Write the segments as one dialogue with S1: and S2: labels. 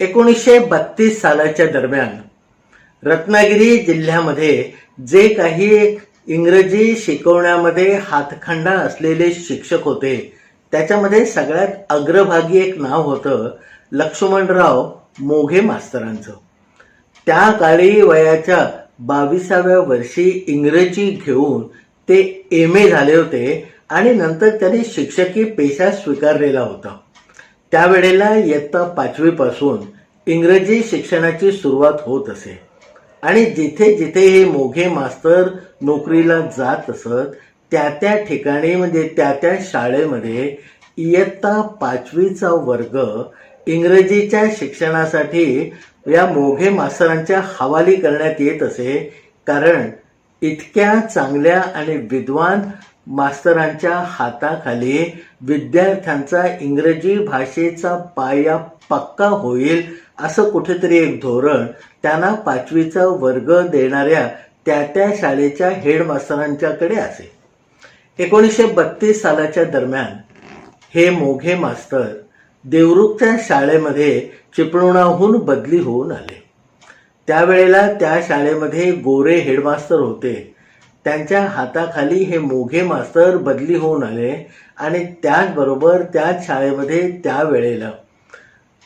S1: एकोणीसशे बत्तीस सालाच्या दरम्यान रत्नागिरी जिल्ह्यामध्ये जे काही इंग्रजी शिकवण्यामध्ये हातखंडा असलेले शिक्षक होते त्याच्यामध्ये सगळ्यात अग्रभागी एक नाव होतं लक्ष्मणराव मोघे मास्तरांचं. त्या काळी वयाच्या बावीसाव्या वर्षी इंग्रजी घेऊन ते एम ए झाले होते आणि नंतर त्यांनी शिक्षकी पेशा स्वीकारलेला होता. त्यावेळेला इयत्ता पाचवीपासून इंग्रजी शिक्षणाची सुरुवात होत असे. आणि जिथे जिथे हे मोघे मास्तर नोकरीला जात असत त्या त्या ठिकाणी म्हणजे त्या त्या शाळेमध्ये इयत्ता पाचवीचा वर्ग इंग्रजीच्या शिक्षणासाठी या मोघे मास्तरांच्या हवाली करण्यात येत असे. कारण इतक्या चांगल्या आणि विद्वान मास्तरांच्या हाताखाली विद्यार्थ्यांचा इंग्रजी भाषेचा पाया पक्का होईल असं कुठेतरी एक धोरण त्यांना पाचवीचा वर्ग देणाऱ्या त्या त्या शाळेच्या हेडमास्तरांच्याकडे असे. एकोणीसशे बत्तीस सालाच्या दरम्यान हे मोघे मास्तर देवरुखच्या शाळेमध्ये चिपळुणाहून बदली होऊन आले. त्यावेळेला त्या शाळेमध्ये गोरे हेडमास्तर होते. त्यांच्या हाताखाली हे मोघे मास्तर बदली होऊन आले आणि त्याचबरोबर त्याच शाळेमध्ये त्यावेळेला.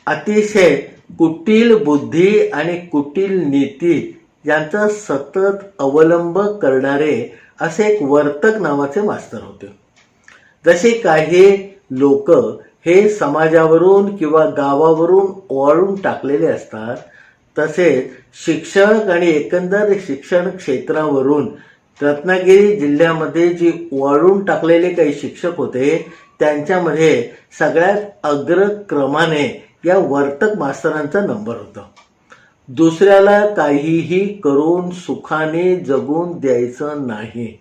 S1: अतिशय कुटील बुद्धी आणि कुटील नीती यांचा सतत अवलंब करणारे असे एक वर्तक नावाचे मास्तर होते. जसे काही लोक हे समाजावरून किंवा गावावरून ओवाळून टाकलेले असतात तसेच शिक्षक आणि एकंदर शिक्षण क्षेत्रावरून रत्नागिरी जिल्ह्यामध्ये जी वाळून टाकलेले काही शिक्षक होते त्यांच्यामध्ये सगळ्यात अग्रक्रमाने या वर्तक मास्तरांचा नंबर होता. दुसऱ्याला काहीही करून सुखाने जगून द्यायचं नाही.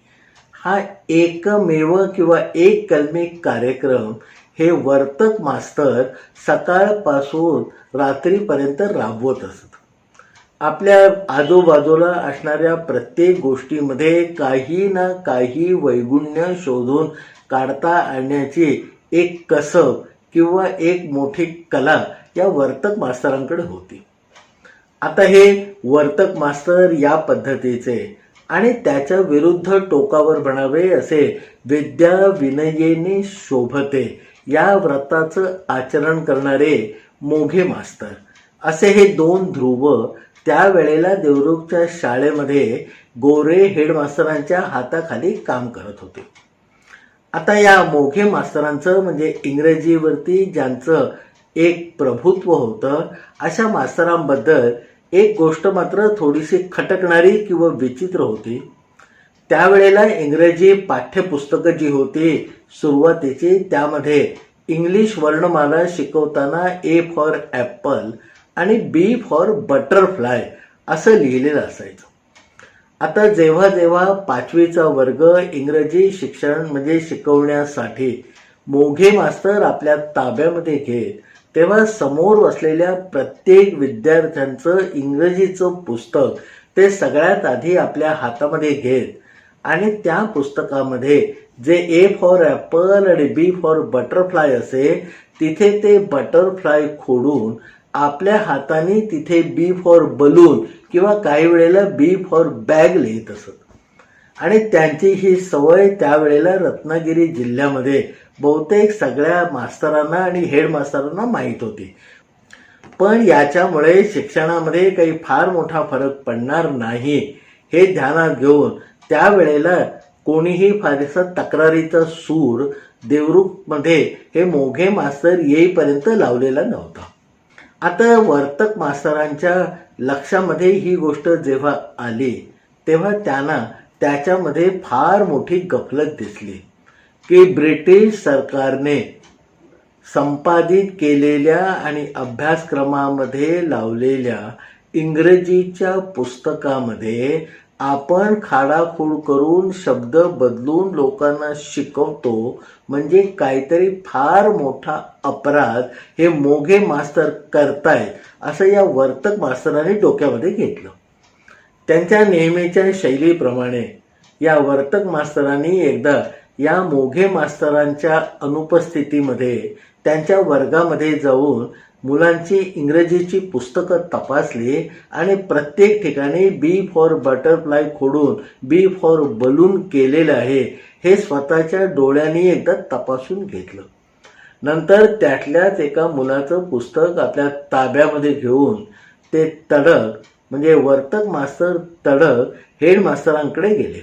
S1: हा एकमेव किंवा एक कलमी कार्यक्रम हे वर्तक मास्तर सकाळपासून रात्रीपर्यंत राबवत असत. आपल्या आजूबाजूला असणाऱ्या प्रत्येक गोष्टीमध्ये काही ना काही वैगुण्य शोधून काढता आणण्याची एक कसब किंवा एक मोठी कला या वर्तक मास्तरांकडे होती. आता हे वर्तक मास्तर या पद्धतीचे आणि त्याच्या विरुद्ध टोकावर म्हणावे असे विद्या विनयेने शोभते या व्रताचं आचरण करणारे मोघे मास्तर. असे हे दोन ध्रुव त्यावेळेला देवरुखच्या शाळेमध्ये गोरे हेडमास्तरांच्या हाताखाली काम करत होते. आता या मोघे मास्तरांचं म्हणजे इंग्रजीवरती ज्यांचं एक प्रभुत्व होतं अशा मास्तरांबद्दल एक गोष्ट मात्र थोडीशी खटकणारी किंवा विचित्र होती. त्यावेळेला इंग्रजी पाठ्यपुस्तकं जी होती सुरुवातीची त्यामध्ये इंग्लिश वर्णमाला शिकवताना ए फॉर ॲपल आणि बी फॉर बटरफ्लाय असं लिहिलेलं असायचं. आता जेव्हा जेव्हा पाचवीचा वर्ग इंग्रजी शिक्षण म्हणजे शिकवण्यासाठी मोघे मास्तर आपल्या ताब्यामध्ये घेत तेव्हा समोर असलेल्या प्रत्येक विद्यार्थ्यांचं इंग्रजीचं पुस्तक ते सगळ्यात आधी आपल्या हातामध्ये घेत आणि त्या पुस्तकामध्ये जे ए फॉर ॲपल आणि बी फॉर बटरफ्लाय असे तिथे ते बटरफ्लाय खोडून आपल्या हाताने तिथे बी फॉर बलून किंवा काही वेळेला बी फॉर बॅग लिहित असत. आणि त्यांची ही सवय त्यावेळेला रत्नागिरी जिल्ह्यामध्ये बहुतेक सगळ्या मास्तरांना आणि हेड मास्तरांना माहीत होती. पण याच्यामुळे शिक्षणामध्ये काही फार मोठा फरक पडणार नाही हे ध्यानात घेऊन त्यावेळेला कोणीही फारसा तक्रारीचा सूर देवरुखमध्ये हे मोघे मास्तर येईपर्यंत लावलेला नव्हता. आता वर्तक मास्तरांच्या लक्षामध्ये ही गोष्ट जेव्हा आली तेव्हा त्यांना त्याच्यामध्ये फार मोठी गफलत दिसली की ब्रिटिश सरकारने संपादित केलेल्या आणि अभ्यासक्रमामध्ये लावलेल्या इंग्रजीच्या पुस्तकामध्ये आपण खाडाखोड करून शब्द बदलून लोकांना शिकवतो म्हणजे काहीतरी फार मोठा अपराध हे मोघे मास्तर करतायत असं या वर्तक मास्तरांनी डोक्यामध्ये घेतलं. त्यांच्या नेहमीच्या शैलीप्रमाणे या वर्तक मास्तरांनी एकदा या मोघे मास्तरांच्या अनुपस्थितीमध्ये त्यांच्या वर्गामध्ये जाऊन मुलांची इंग्रजीची पुस्तकं तपासली आणि प्रत्येक ठिकाणी बी फॉर बटरफ्लाय खोडून बी फॉर बलून केलेलं आहे हे स्वतःच्या डोळ्यांनी एकदा तपासून घेतलं. नंतर त्यातल्याच एका मुलाचं पुस्तक आपल्या ताब्यामध्ये घेऊन ते तडक म्हणजे वर्तक मास्तर तडक हेड मास्तरांकडे गेले.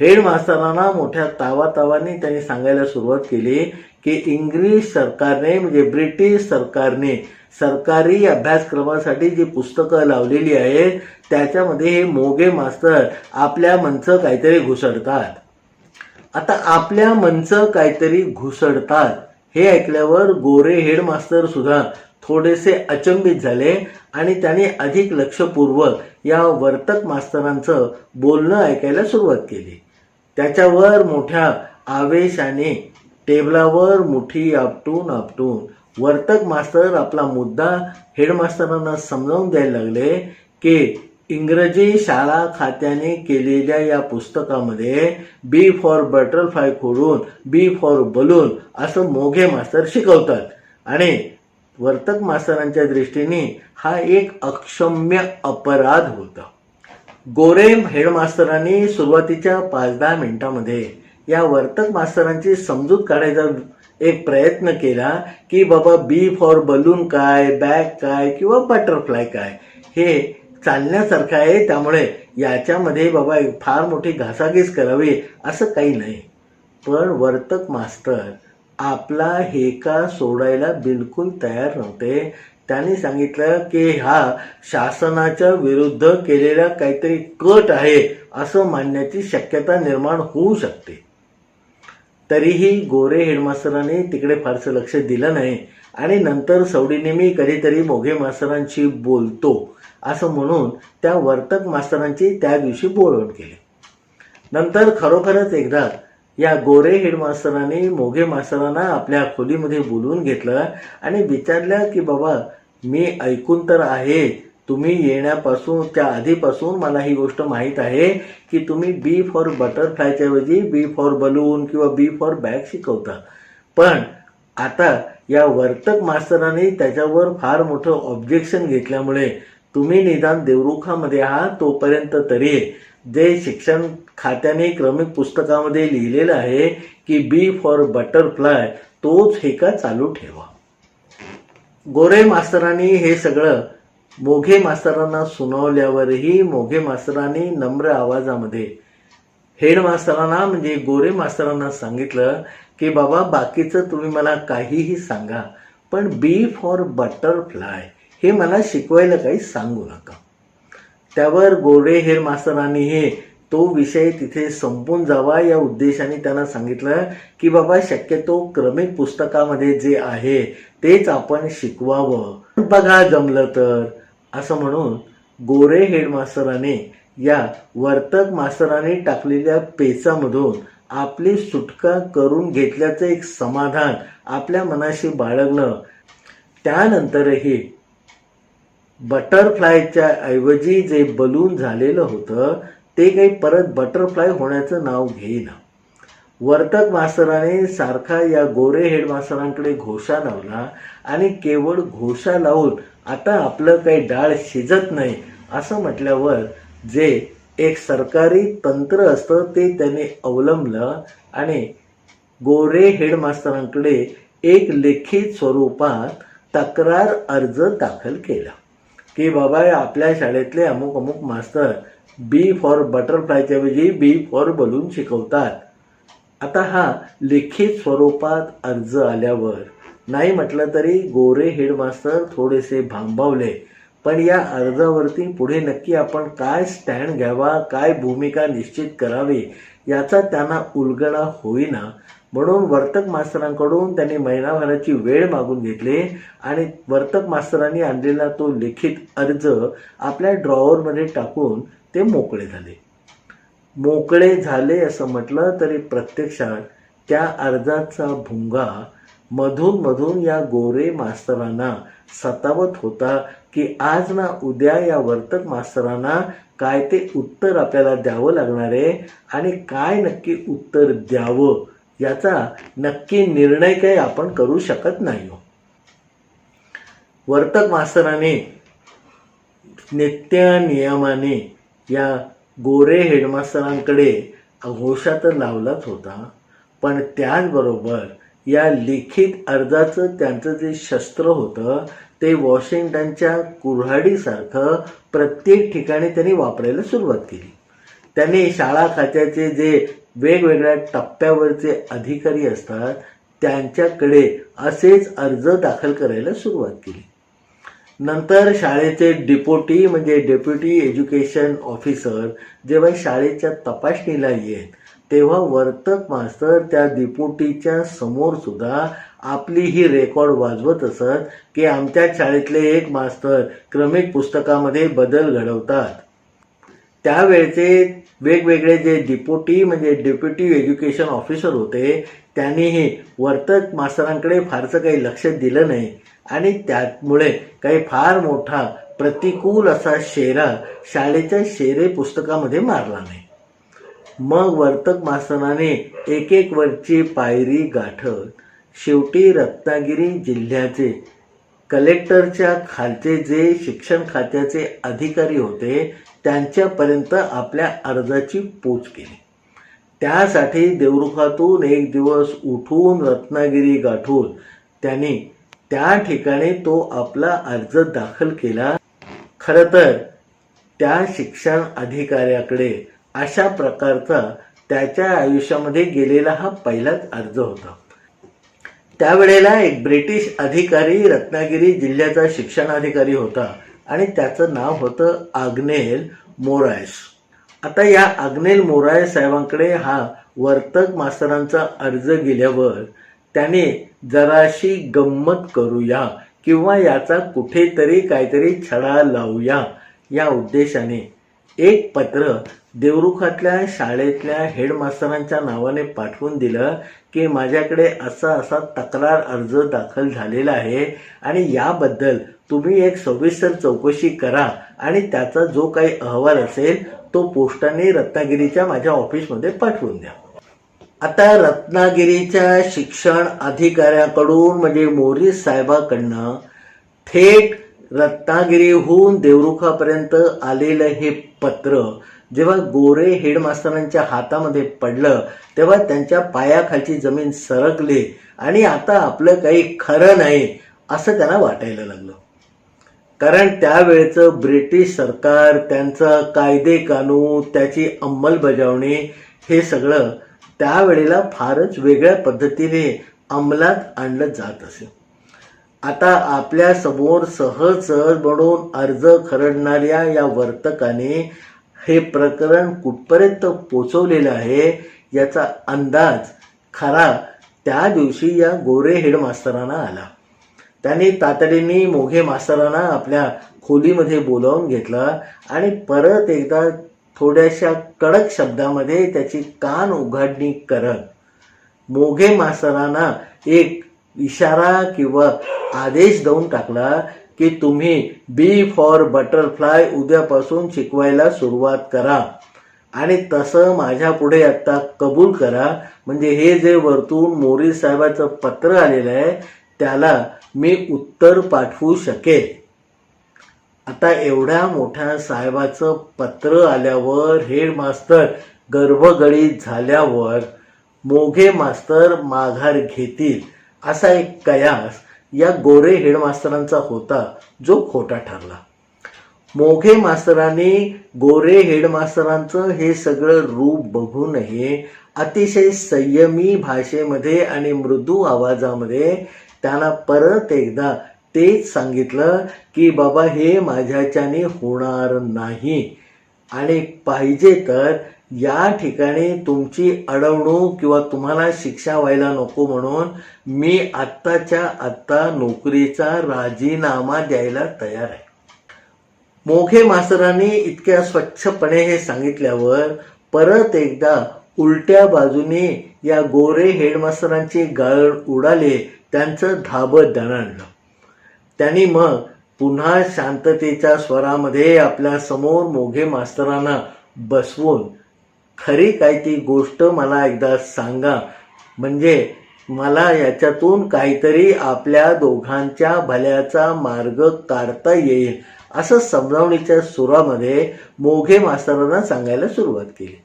S1: हेड मास्तरांना मोठ्या तावातावाने त्यांनी सांगायला सुरुवात केली की इंग्लिश सरकारने म्हणजे ब्रिटिश सरकारने सरकारी अभ्यासक्रमासाठी जी पुस्तकं लावलेली आहेत त्याच्यामध्ये हे मोगे मास्तर आपल्या मनचं काहीतरी घुसडतात. आता आपल्या मनचं काहीतरी घुसडतात हे ऐकल्यावर गोरे हेडमास्तर सुद्धा थोडेसे अचंबित झाले आणि त्याने अधिक लक्षपूर्वक या वर्तक मास्तरांचं बोलणं ऐकायला सुरुवात केली. त्याच्यावर मोठ्या आवेशाने टेबलावर मुठी आपटून आपटून. वर्तक मास्तर आपला मुद्दा हेडमास्तरांना समजावून द्यायला लागले की इंग्रजी शाळा खात्याने केलेल्या या पुस्तकामध्ये बी फॉर बटरफ्लाय खोडून बी फॉर बलून असं मोघे मास्तर शिकवतात. आणि वर्तक मास्तरांच्या दृष्टीने हा एक अक्षम्य अपराध होता. गोरे हेडमास्तरांनी सुरुवातीच्या पाच दहा मिनिटांमध्ये या वर्तक मास्तरांची समजूत काढायचा एक प्रयत्न केला की बाबा बी फॉर बलून काय बॅग काय किंवा बटरफ्लाय काय हे चालण्यासारखं आहे. त्यामुळे याच्यामध्ये बाबा फार मोठी घासाघीस करावी असं काही नाही. पण वर्तक मास्टर आपला हेका सोडायला बिलकुल तयार नव्हते. त्यांनी सांगितलं की हा शासनाच्या विरुद्ध केलेला काहीतरी कट आहे असं मानण्याची शक्यता निर्माण होऊ शकते. तरीही गोरे हेडमास्तरांनी तिकडे फारसं लक्ष दिलं नाही. आणि नंतर सवडीने मी कधीतरी मोघे मास्तरांशी बोलतो असं म्हणून त्या वर्तक मास्तरांची त्या दिवशी बोलवण केली. नंतर खरोखरच एकदा या गोरे हेडमास्तरांनी मोघे मास्तरांना आपल्या खोलीमध्ये बोलवून घेतलं आणि विचारलं की बाबा मी ऐकून तर आहे तुम्ही येण्यापासून त्या आधीपासून मला ही गोष्ट माहीत आहे की तुम्ही बी फॉर बटरफ्लायच्या ऐवजी बी फॉर बलून किंवा बी फॉर बॅग शिकवता. पण आता या वर्तक मास्तरांनी त्याच्यावर फार मोठं ऑब्जेक्शन घेतल्यामुळे तुम्ही निदान देवरुखामध्ये आहात तोपर्यंत तरी जे शिक्षण खात्याने क्रमिक पुस्तकामध्ये लिहिलेलं आहे की बी फॉर बटरफ्लाय तोच हे का चालू ठेवा. गोरे मास्तरांनी हे सगळं मोघे मास्तरांना सुनावल्यावरही मोघे मास्तरांनी नम्र आवाजामध्ये हेड मास्तरांना म्हणजे गोरे मास्तरांना सांगितलं की बाबा बाकीचं तुम्ही मला काहीही सांगा पण बी फॉर बटरफ्लाय हे मला शिकवायला काही सांगू नका. त्यावर गोरे हेड मास्तरांनी हे तो विषय तिथे संपून जावा या उद्देशाने त्यांना सांगितलं की बाबा शक्यतो क्रमिक पुस्तकामध्ये जे आहे तेच आपण शिकवावं. बघा जमलं तर. असं म्हणून गोरे हेडमास्तराने या वर्तक मास्तराने टाकलेल्या पेचामधून आपली सुटका करून घेतल्याचं एक समाधान आपल्या मनाशी बाळगणं. त्यानंतरही बटरफ्लायच्या ऐवजी जे बलून झालेलं होतं ते काही परत बटरफ्लाय होण्याचं नाव घेईना. वर्तक मास्तराने सारखा या गोरे हेडमास्तरांकडे घोषा लावला आणि केवळ घोषा लावून आता आपलं काही डाळ शिजत नाही असं म्हटल्यावर जे एक सरकारी तंत्र असतं ते त्याने अवलंबलं आणि गोरे हेडमास्तरांकडे एक लिखित स्वरूपात तक्रार अर्ज दाखल केला. की बाबा आपल्या शाळेतले अमुक अमुक मास्तर बी फॉर बटरफ्लायच्या ऐवजी बी फॉर बलून शिकवतात. आता हा लिखित स्वरूपात अर्ज आल्यावर नाही म्हटलं तरी गोरे हेडमास्तर थोडेसे भांबावले. पण या अर्जावरती पुढे नक्की आपण काय स्टँड घ्यावा काय भूमिका निश्चित करावी याचा त्यांना उलगडा होईना. म्हणून वर्तक मास्तरांकडून त्यांनी महिनाभराची वेळ मागून घेतली आणि वर्तक मास्तरांनी आणलेला तो लिखित अर्ज आपल्या ड्रॉवरमध्ये टाकून ते मोकळे झाले. मोकळे झाले असं म्हटलं तरी प्रत्यक्षात त्या अर्जाचा भुंगा मधून मधून या गोरे मास्तरांना सतावत होता की आज ना उद्या या वर्तक मास्तरांना काय ते उत्तर आपल्याला द्यावं लागणार आहे आणि काय नक्की उत्तर द्यावं याचा नक्की निर्णय काही आपण करू शकत नाही हो. वर्तक मास्तराने नित्या नियमाने या गोरे हेडमास्तरांकडे घोषा तर लावलाच होता पण त्याचबरोबर या लिखित अर्जाचं त्यांचं जे शस्त्र होतं ते वॉशिंग्टनच्या कुऱ्हाडीसारखं प्रत्येक ठिकाणी त्यांनी वापरायला सुरुवात केली. त्यांनी शाळा खात्याचे जे वेगवेगळ्या टप्प्यावरचे अधिकारी असतात त्यांच्याकडे असेच अर्ज दाखल करायला सुरुवात केली. नंतर शाळेचे डिपोटी म्हणजे डेप्युटी एज्युकेशन ऑफिसर जेव्हा शाळेच्या तपासणीला येत तेव्हा वर्तक मास्तर त्या डिपोटीच्या समोर सुद्धा आपली ही रेकॉर्ड वाजवत असत की आमच्या शाळेतले एक मास्तर क्रमिक पुस्तकामध्ये बदल घडवतात. त्यावेळचे वेगवेगळे जे डिपोटी म्हणजे डेप्युटी एज्युकेशन ऑफिसर होते त्यांनीही वर्तक मास्तरांकडे फारसं काही लक्ष दिलं नाही आणि त्यामुळे काही फार मोठा प्रतिकूल असा शेरा शाळेच्या शेरे पुस्तकामध्ये मारला नाही. मग वर्तक मास्तराने एक एक वरची पायरी गाठत शेवटी रत्नागिरी जिल्ह्याचे कलेक्टरच्या खालचे जे शिक्षण खात्याचे अधिकारी होते त्यांच्यापर्यंत आपल्या अर्जाची पोच केली. त्यासाठी देवरुखातून एक दिवस उठून रत्नागिरी गाठून त्यांनी त्या ठिकाणी तो आपला अर्ज दाखल केला. खरं तर त्या शिक्षण अधिकाऱ्याकडे अशा प्रकारचा त्याच्या आयुष्यामध्ये गेलेला हा पहिलाच अर्ज होता. त्यावेळेला एक ब्रिटिश अधिकारी रत्नागिरी जिल्ह्याचा शिक्षणाधिकारी होता आणि त्याचं नाव होतं आग्नेल मोरायस. आता या आग्नेल मोरायस साहेबांकडे हा वर्तक मास्तरांचा अर्ज गेल्यावर त्याने जराशी गंमत करूया किंवा याचा कुठेतरी काहीतरी छडा लावूया या उद्देशाने एक पत्र देवरुखातल्या शाळेतल्या हेडमास्तरांच्या नावाने पाठवून दिलं की माझ्याकडे असा असा तक्रार अर्ज दाखल झालेला आहे आणि याबद्दल तुम्ही एक सविस्तर चौकशी करा आणि त्याचा जो काही अहवाल असेल तो पोस्टाने रत्नागिरीच्या माझ्या ऑफिसमध्ये पाठवून द्या. आता रत्नागिरीच्या शिक्षण अधिकाऱ्याकडून म्हणजे मोरी साहेबाकडनं थेट रत्नागिरीहून देवरुखापर्यंत आलेलं हे पत्र जेव्हा गोरे हेडमास्तरांच्या हातामध्ये पडलं तेव्हा त्यांच्या पायाखालची जमीन सरकली आणि आता आपलं काही खरं नाही असं त्यांना वाटायला लागलं. कारण त्यावेळेचं ब्रिटिश सरकार त्यांचा कायदे कानून त्याची अंमलबजावणी हे सगळं त्यावेळेला फारच वेगळ्या पद्धतीने अंमलात आणलं जात असे. आता आपल्यासमोर सहज सहज म्हणून अर्ज खरडणाऱ्या या वर्तकाने हे प्रकरण कुठपर्यंत पोचवलेलं आहे याचा अंदाज खरा त्या दिवशी या गोरे हेडमास्तरांना आला. त्यांनी तातडीने मोघे मास्तरांना आपल्या खोलीमध्ये बोलावून घेतलं आणि परत एकदा थोड्याशा कडक शब्दामध्ये त्याची कान उघडणी करत मोघे मास्तरांना एक इशारा किंवा आदेश देऊन टाकला की तुम्ही बी फॉर बटरफ्लाय उद्यापासून शिकवायला सुरुवात करा. आणि तसं माझ्या पुढे आता कबूल करा. म्हणजे हे जे वरतून मोरी साहेबाचं पत्र आलेलं आहे त्याला मी उत्तर पाठवू शकेल आता एवढ्या मोठ्या साहेबाचं पत्र आल्यावर हेड मास्तर गर्भगडीत झाल्यावर मोघे मास्तर माघार घेतील असा एक कयास या गोरे हेडमास्तरांचा होता जो खोटा ठरला. मोघे मास्तरांनी गोरे हेडमास्तरांचं हे सगळं रूप बघूनही अतिशय संयमी भाषेमध्ये आणि मृदू आवाजामध्ये त्यांना परत एकदा तेच सांगितलं की बाबा हे माझ्याच्याने होणार नाही. आणि पाहिजे तर या ठिकाणी तुमची अडवणूक किंवा तुम्हाला शिक्षा व्हायला नको म्हणून मी आत्ताच्या आत्ता नोकरीचा राजीनामा द्यायला तयार आहे. मोघे मास्तरांनी इतक्या स्वच्छपणे हे सांगितल्यावर परत एकदा उलट्या बाजूने या गोरे हेडमास्तरांचे गाळ उडाले त्यांचं धाबं दणाणलं. त्यांनी मग पुन्हा शांततेच्या स्वरामध्ये आपल्यासमोर मोघे मास्तरांना बसवून खरी काय ती गोष्ट मला एकदा सांगा. म्हणजे मला याच्यातून काहीतरी आपल्या दोघांच्या भल्याचा मार्ग काढता येईल असं समजावणीच्या सुरामध्ये मोघे मास्तरांना सांगायला सुरुवात केली.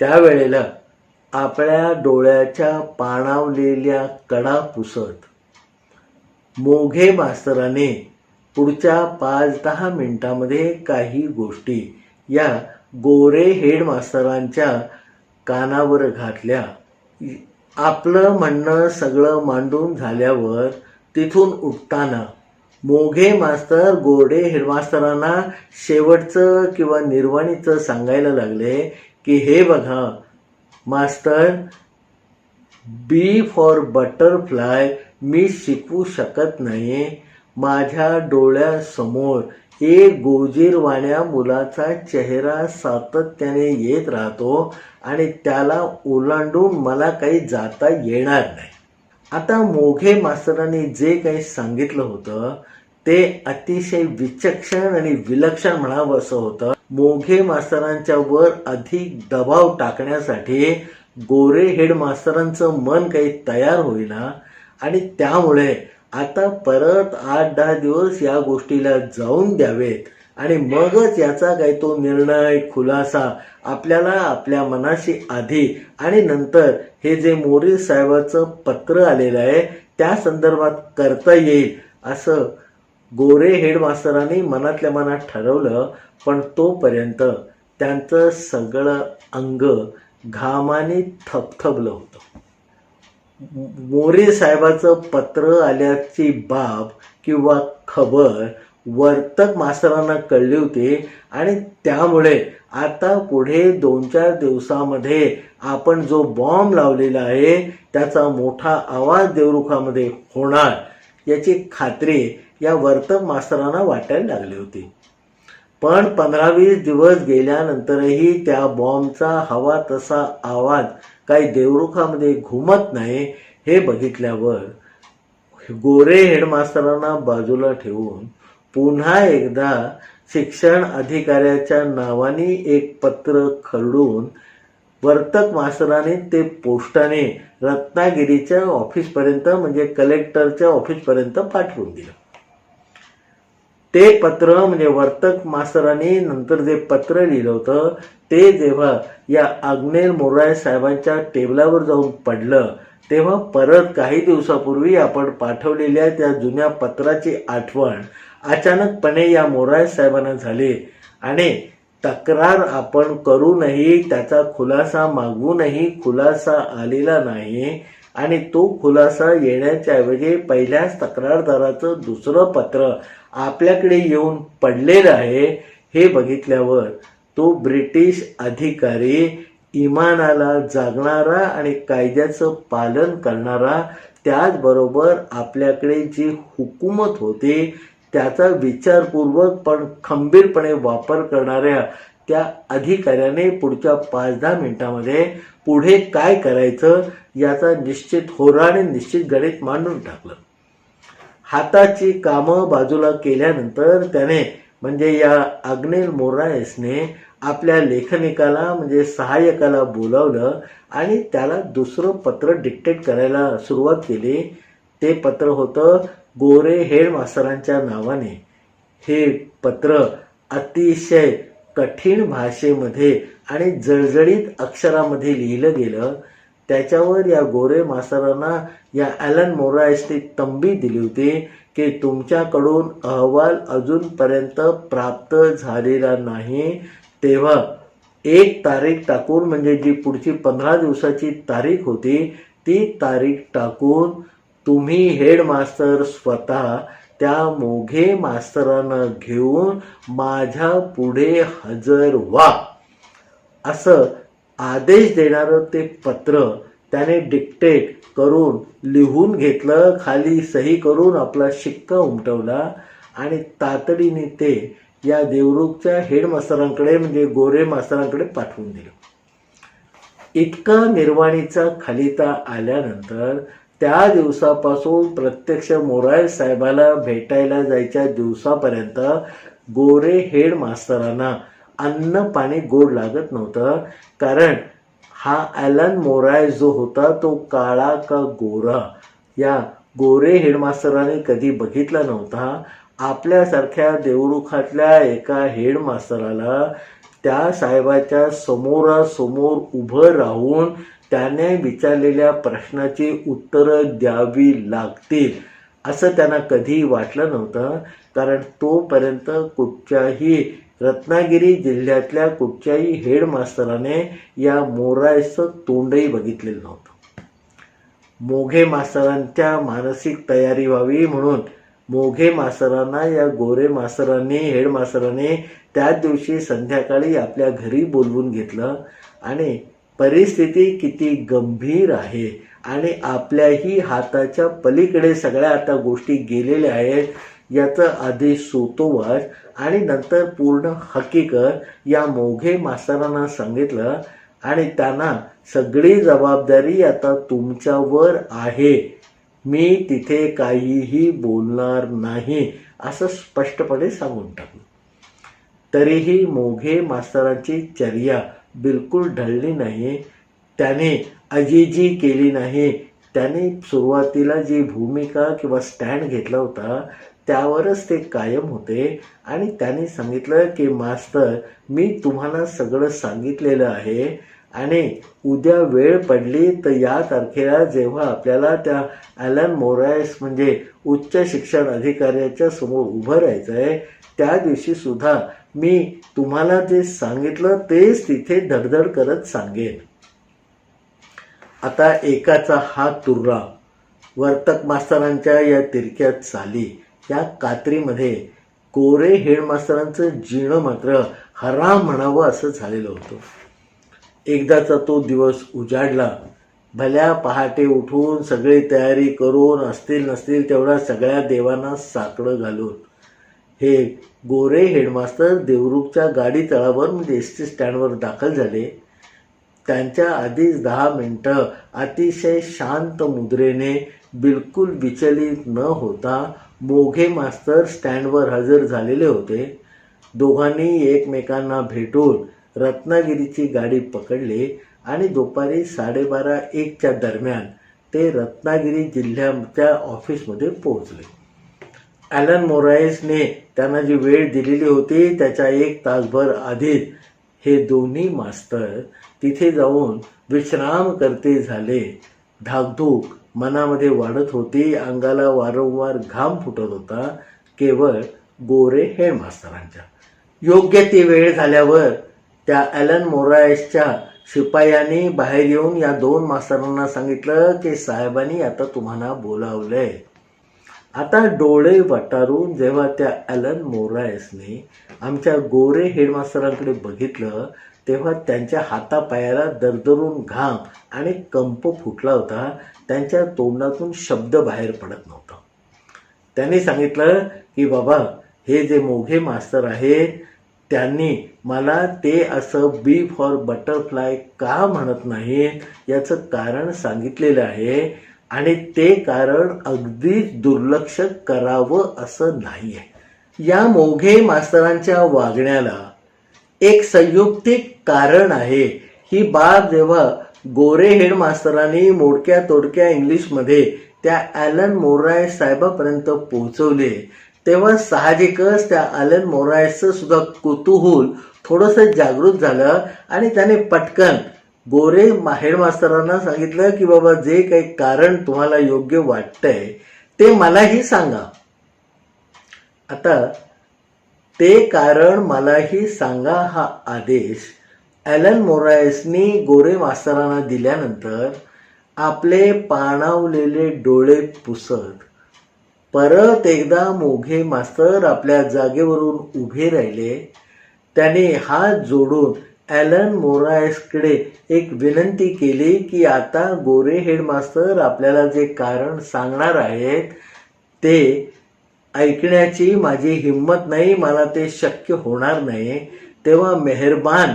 S1: त्यावेळेला आपल्या डोळ्याच्या पाणावलेल्या कडा पुसत मोघे मास्तराने पुढच्या पाच दहा मिनिटामध्ये काही गोष्टी या गोरे हेड मास्तरांच्या कानावर घातल्या. आपलं म्हणणं सगळं मांडून झाल्यावर तिथून उठताना मोघे मास्तर गोडे हेडमास्तरांना शेवटचं किंवा निर्वाणीचं सांगायला लागले की हे बघा मास्तर बी फॉर बटरफ्लाय मी शिकवू शकत नाही माझ्या डोळ्यासमोर एक गोजीरवाण्या मुलाचा चेहरा सातत्याने येत राहतो आणि त्याला ओलांडून मला काही जाता येणार नाही. आता मोघे मास्तरांनी जे काही सांगितलं होतं ते अतिशय विचक्षण आणि विलक्षण म्हणावं असं होतं. मोघे मास्तरांच्या वर अधिक दबाव टाकण्यासाठी गोरे हेड मास्तरांचं मन काही तयार होईना आणि त्यामुळे आता परत आठ दहा दिवस या गोष्टीला जाऊन द्यावेत. आणि मगच याचा काही तो निर्णय खुलासा आपल्याला आपल्या मनाशी आधी आणि नंतर हे जे मोरे साहेबाचं पत्र आलेलं आहे त्या संदर्भात करता येईल असं गोरे हेडमास्तरांनी मनातल्या मनात ठरवलं. पण तोपर्यंत त्यांचं सगळं अंग घामाने थपथपलं होतं. मोरे साहेबाचं पत्र आल्याची बाब किंवा खबर वर्तक मास्तरांना कळली होती आणि त्यामुळे आता पुढे दोन चार दिवसामध्ये आपण जो बॉम्ब लावलेला आहे त्याचा मोठा आवाज देवरुखामध्ये होणार याची खात्री या वर्तक मास्तरांना वाटायला लागली होती. पण पंधरा वीस दिवस गेल्यानंतरही त्या बॉम्बचा हवा तसा आवाज काही देवरुखामध्ये घुमत नाही हे बघितल्यावर गोरे हेडमास्तरांना बाजूला ठेवून पुन्हा एकदा शिक्षण अधिकाऱ्याच्या नावाने एक पत्र खरडून वर्तक मास्तराने ते पोस्टाने रत्नागिरीच्या ऑफिसपर्यंत म्हणजे कलेक्टरच्या ऑफिसपर्यंत पाठवून दिलं. ते पत्र म्हणजे वर्तक मास्तरांनी नंतर जे पत्र लिहिलं होतं ते जेव्हा या आग्नेर मोराय साहेबांच्या टेबलावर जाऊन पडलं तेव्हा परत काही दिवसापूर्वी आपण पाठवलेल्या त्या जुन्या पत्राची आठवण अचानकपणे या मोराय साहेबांना झाली आणि तक्रार आपण करूनही त्याचा खुलासा मागवूनही खुलासा आलेला नाही आणि तो खुलासा येण्याच्या ऐवजी पहिल्याच तक्रारदाराचं दुसरं पत्र आपल्याकडे येऊन पडलेलं आहे हे बघितल्यावर तो ब्रिटिश अधिकारी इमानाला जागणारा आणि कायद्याचं पालन करणारा त्याचबरोबर आपल्याकडे जी हुकूमत होती त्याचा विचारपूर्वक पण खंबीरपणे वापर करणाऱ्या त्या अधिकाऱ्याने पुढच्या पाच दहा मिनिटामध्ये पुढे काय करायचं याचा निश्चित होरा आणि निश्चित गणित मांडून टाकलं. हाताची कामं बाजूला केल्यानंतर त्याने म्हणजे या आग्नेल मोरायसने आपल्या लेखनिकाला म्हणजे सहाय्यकाला बोलावलं आणि त्याला दुसरं पत्र डिक्टेट करायला सुरुवात केली. ते पत्र होतं गोरे हेड मास्तरांच्या नावाने. हे पत्र अतिशय कठीण भाषेमध्ये आणि जळजळीत अक्षरामध्ये लिहिलं गेलं. त्याच्यावर या गोरे मास्तरांना या ॲलन मोरायसने तंबी दिली होती की तुमच्याकडून अहवाल अजूनपर्यंत प्राप्त झालेला नाही. तेव्हा एक तारीख टाकून म्हणजे जी पुढची पंधरा दिवसाची तारीख होती ती तारीख टाकून तुम्ही हेडमास्तर स्वतः त्या मोघे मास्तरांना घेऊन माझ्या पुढे हजर व्हा. असं आदेश देणारं ते पत्र त्याने डिक्टेट करून लिहून घेतलं खाली सही करून आपला शिक्का उमटवला आणि तातडीने ते या देवरुखच्या हेड मास्तरांकडे म्हणजे गोरे मास्तरांकडे पाठवून दिलं. इतका निर्वाणीचा खालिता आल्यानंतर त्या दिवसापासून प्रत्यक्ष मोराय साहेबाला भेटायला जायच्या दिवसापर्यंत गोरे हेड मास्तरांना अन्न पाणी गोड लागत नव्हतं. कारण हा ॲलन मोराय जो होता तो काळा का गोरा? या गोरे हेडमास्तराने कधी बघितला नव्हता. आपल्यासारख्या देवरुखातल्या एका हेडमास्तराला त्या साहेबाच्या समोरासमोर उभं राहून त्याने विचारलेल्या प्रश्नाची उत्तरं द्यावी लागतील असं त्यांना कधी वाटलं नव्हतं. कारण तोपर्यंत कुठच्याही रत्नागिरी जिल्ह्यातल्या कुठच्याही हेडमास्तराने या मोरायचं तोंडही बघितलेलं नव्हतं. मोघे मास्तरांच्या मानसिक तयारी व्हावी म्हणून मोघे मास्तरांना या गोरे मास्तरांनी हेडमास्तरांनी त्याच दिवशी संध्याकाळी आपल्या घरी बोलवून घेतलं आणि परिस्थिती किती गंभीर आहे आणि आपल्याही हाताच्या पलीकडे सगळ्या आता गोष्टी गेलेल्या आहेत याचं आधी सोतोवाच आणि नंतर पूर्ण हकीकत या मोघे मास्तरांना सांगितलं आणि त्यांना सगळी जबाबदारी आता तुमच्यावर आहे. मी तिथे काहीही बोलणार नाही असं स्पष्टपणे सांगून टाकलं. तरीही मोघे मास्तरांची चर्या बिलकुल ढळली नाही. त्याने अजीजी केली नाही. त्याने सुरुवातीला जी भूमिका किंवा स्टँड घेतला होता त्यावरच ते कायम होते. आणि त्यांनी सांगितलं की मास्तर मी तुम्हाला सगळं सांगितलेलं आहे. आणि उद्या वेळ पडली तर या तारखेला जेव्हा आपल्याला त्या ॲलन मोरायस म्हणजे उच्च शिक्षण अधिकाऱ्याच्या समोर उभं राहायचं आहे त्या दिवशी सुद्धा मी तुम्हाला जे सांगितलं तेच तिथे धडधड करत सांगेन. आता एकाचा हा तुर्रा. वर्तक मास्तरांच्या या तिरक्यात चाली. त्या कात्रीमध्ये कोरे हेडमास्तरांचं जीणं मात्र हराम म्हणावं असं झालेलं होतं. एकदाचा तो दिवस उजाडला. भल्या पहाटे उठून सगळी तयारी करून असतील नसतील तेवढ्या सगळ्या देवांना साकडं घालून. हे गोरे हेडमास्तर देवरूपच्या गाडी तळावर म्हणजे एस टी स्टँडवर दाखल झाले. त्यांच्या आधीच दहा मिनटं अतिशय शांत मुद्रेने बिलकुल विचलित न होता मोघे मास्तर स्टँडवर हजर झालेले होते. दोघांनी एकमेकांना भेटून रत्नागिरीची गाडी पकडली आणि दुपारी साडेबारा एकच्या दरम्यान ते रत्नागिरी जिल्ह्याच्या ऑफिसमध्ये पोहोचले. ॲलन मोरायसने त्यांना जी वेळ दिलेली होती त्याच्या एक तासभर आधीच हे दोन्ही मास्तर तिथे जाऊन विश्राम करते झाले. धाकधूक मनामध्ये वाढत होती अंगाला वारंवार घाम फुटत होता. केवळ गोरे हे मास्तरांच्या. योग्य ती वेळ झाल्यावर त्या ॲलन मोरायसच्या शिपायांनी बाहेर येऊन या दोन मास्तरांना सांगितलं की साहेबांनी आता तुम्हाला बोलावलंय. आता डोळे वटारून जेव्हा त्या ॲलन मोरायसने आमच्या गोरे हेडमास्तरांकडे बघितलं तेव्हा त्यांच्या हातापायाला दरदरून घाम आणि कंप फुटला होता. त्यांच्या तोंडातून शब्द बाहेर पडत नव्हता. त्यांनी सांगितलं की बाबा हे जे मोघे मास्तर आहेत त्यांनी मला ते असं बी फॉर बटरफ्लाय का म्हणत नाहीत याचं कारण सांगितलेलं आहे आणि ते कारण अगदीच दुर्लक्ष करावं असं नाही आहे या मोघे मास्तरांच्या वागण्याला एक संयुक्तिक कारण आहे. ही बाब जेव्हा गोरे हेडमास्तरांनी मोडक्या तोडक्या इंग्लिशमध्ये त्या ॲलन मोराय साहेबापर्यंत पोहोचवले तेव्हा साहजिकच त्या ॲलन मोरायसचं सुद्धा कुतूहूल थोडंसं जागृत झालं आणि त्याने पटकन गोरे हेडमास्तरांना सांगितलं की बाबा जे काही कारण तुम्हाला योग्य वाटतंय ते मलाही सांगा. आता ते कारण मलाही सांगा हा आदेश. ॲलन मोरायसनी गोरे मास्तरांना दिल्यानंतर आपले पाणावलेले डोळे पुसत परत एकदा मोघे मास्तर आपल्या जागेवरून उभे राहिले. त्याने हात जोडून ॲलन मोरायसकडे एक विनंती केली की आता गोरे हेडमास्तर आपल्याला जे कारण सांगणार आहेत ते ऐकण्याची माझी हिंमत नाही मला ते शक्य होणार नाही. तेव्हा मेहरबान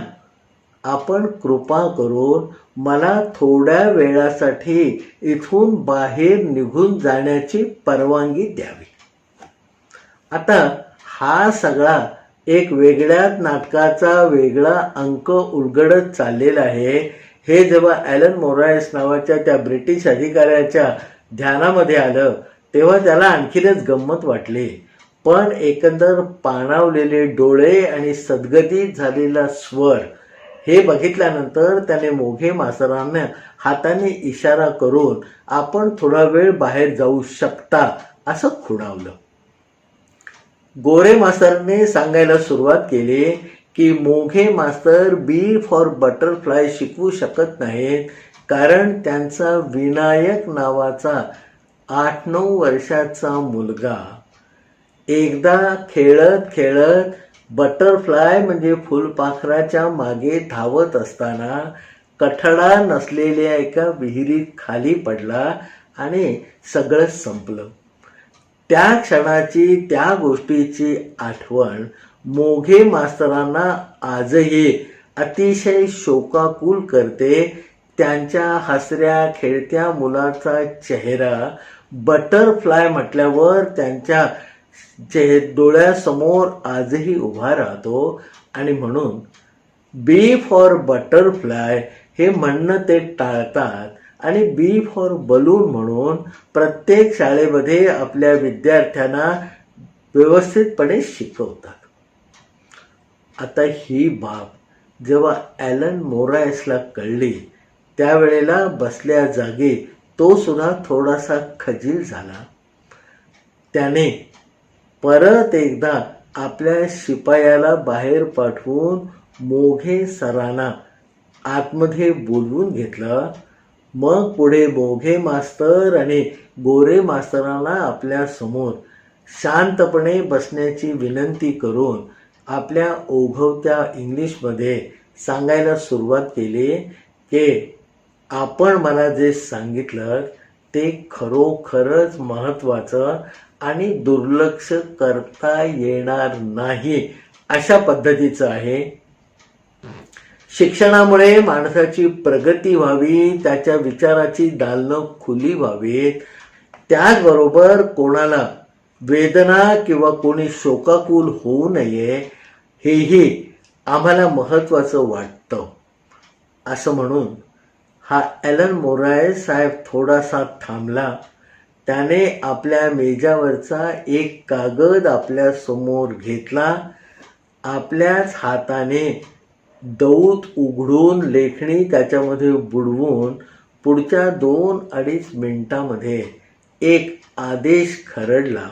S1: आपण कृपा करून मला थोड्या वेळासाठी इथून बाहेर निघून जाण्याची परवानगी द्यावी. आता हा सगळा एक वेगळ्याच नाटकाचा वेगळा अंक उलगडत चाललेला आहे. हे जेव्हा ॲलन मोरायस नावाच्या त्या ब्रिटिश अधिकाऱ्याच्या ध्यानामध्ये आलं तेव्हा त्याला आणखीनच गंमत वाटले. पण एकंदर पाणावलेले डोळे आणि सद्गतीत झालेला स्वर हे बघितल्यानंतर त्याने मोघे मास्तरांना हाताने इशारा करून आपण थोडा वेळ बाहेर जाऊ शकता असं खुणावलं. गोरे मास्तरने सांगायला सुरुवात केली की मोघे मास्तर बी फॉर बटरफ्लाय शिकवू शकत नाहीत कारण त्यांचा विनायक नावाचा आठ नऊ वर्षाचा मुलगा एकदा खेळत खेळत बटरफ्लाय म्हणजे फुलपाखराच्या मागे धावत असताना कठडा नसलेल्या एका विहिरीत खाली पडला आणि सगळं संपलं. त्या क्षणाची त्या गोष्टीची आठवण मोघे मास्तरांना आजही अतिशय शोकाकुल करते. त्यांच्या हसऱ्या खेळत्या मुलाचा चेहरा बटरफ्लाय म्हटल्यावर त्यांच्या चेह डोळ्यासमोर आजही उभा राहतो आणि म्हणून बी फॉर बटरफ्लाय हे म्हणणं ते टाळतात आणि बी फॉर बलून म्हणून प्रत्येक शाळेमध्ये आपल्या विद्यार्थ्यांना व्यवस्थितपणे शिकवतात. आता ही बाब जेव्हा ॲलन मोरायसला कळली त्यावेळेला बसल्या जागी तो सुद्धा थोडासा खजील झाला. त्याने परत एकदा आपल्या शिपायाला बाहेर पाठवून मोघे सरांना आतमध्ये बोलवून घेतलं. मग पुढे मोघे मास्तर आणि गोरे मास्तरांना आपल्यासमोर शांतपणे बसण्याची विनंती करून आपल्या ओघवत्या इंग्लिशमध्ये सांगायला सुरुवात केली की आपण मला जे सांगितलं ते खरोखरच महत्त्वाचं आणि दुर्लक्ष करता येणार नाही अशा पद्धतीचं आहे. शिक्षणामुळे माणसाची प्रगती व्हावी त्याच्या विचाराची दालनं खुली व्हावीत. त्याचबरोबर कोणाला वेदना किंवा कोणी शोकाकुल होऊ नये हेही आम्हाला महत्त्वाचं वाटतं. असं म्हणून हा ॲलन मोराय साहेब थोडासा थांबला. त्याने आपल्या मेजावरचा एक कागद आपल्यासमोर घेतला. आपल्याच हाताने दौत उघडून लेखणी त्याच्यामध्ये बुडवून पुढच्या दोन अडीच मिनिटामध्ये एक आदेश खरडला.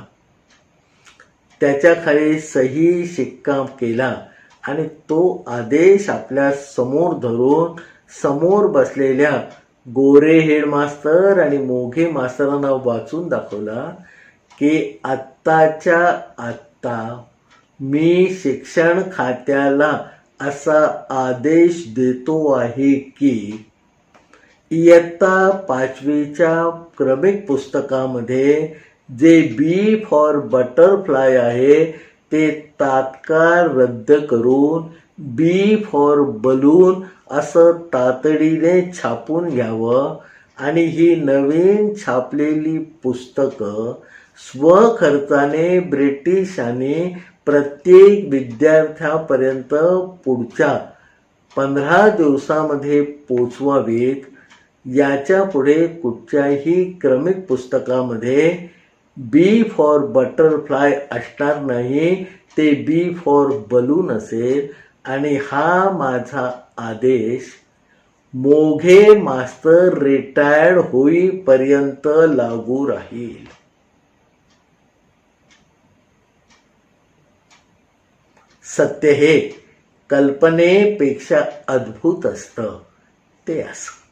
S1: त्याच्याखाली सही शिक्का केला आणि तो आदेश आपल्यासमोर धरून समोर बसलेल्या गोरे हेडमास्तर आणि मोघे मास्तरांना वाचून दाखवला की आत्ताच्या आत्ता मी शिक्षण खात्याला असा आदेश देतो आहे की इयत्ता पाचवीच्या क्रमिक पुस्तकामध्ये जे बी फॉर बटरफ्लाय आहे ते तात्काळ रद्द करून बी फॉर बलून असं तातडीने छापून घ्यावं आणि ही नवीन छापलेली पुस्तकं स्वखर्चाने ब्रिटिशांनी प्रत्येक विद्यार्थ्यापर्यंत पुढच्या पंधरा दिवसामध्ये पोचवावीत. याच्यापुढे कुठच्याही क्रमिक पुस्तकामध्ये बी फॉर बटरफ्लाय असणार नाही ते बी फॉर बलून असेल. आणि हा माझा आदेश मोघे मास्तर रिटायर्ड होईपर्यंत लागू राहील. सत्य हे कल्पनेपेक्षा अद्भुत असतं ते असं.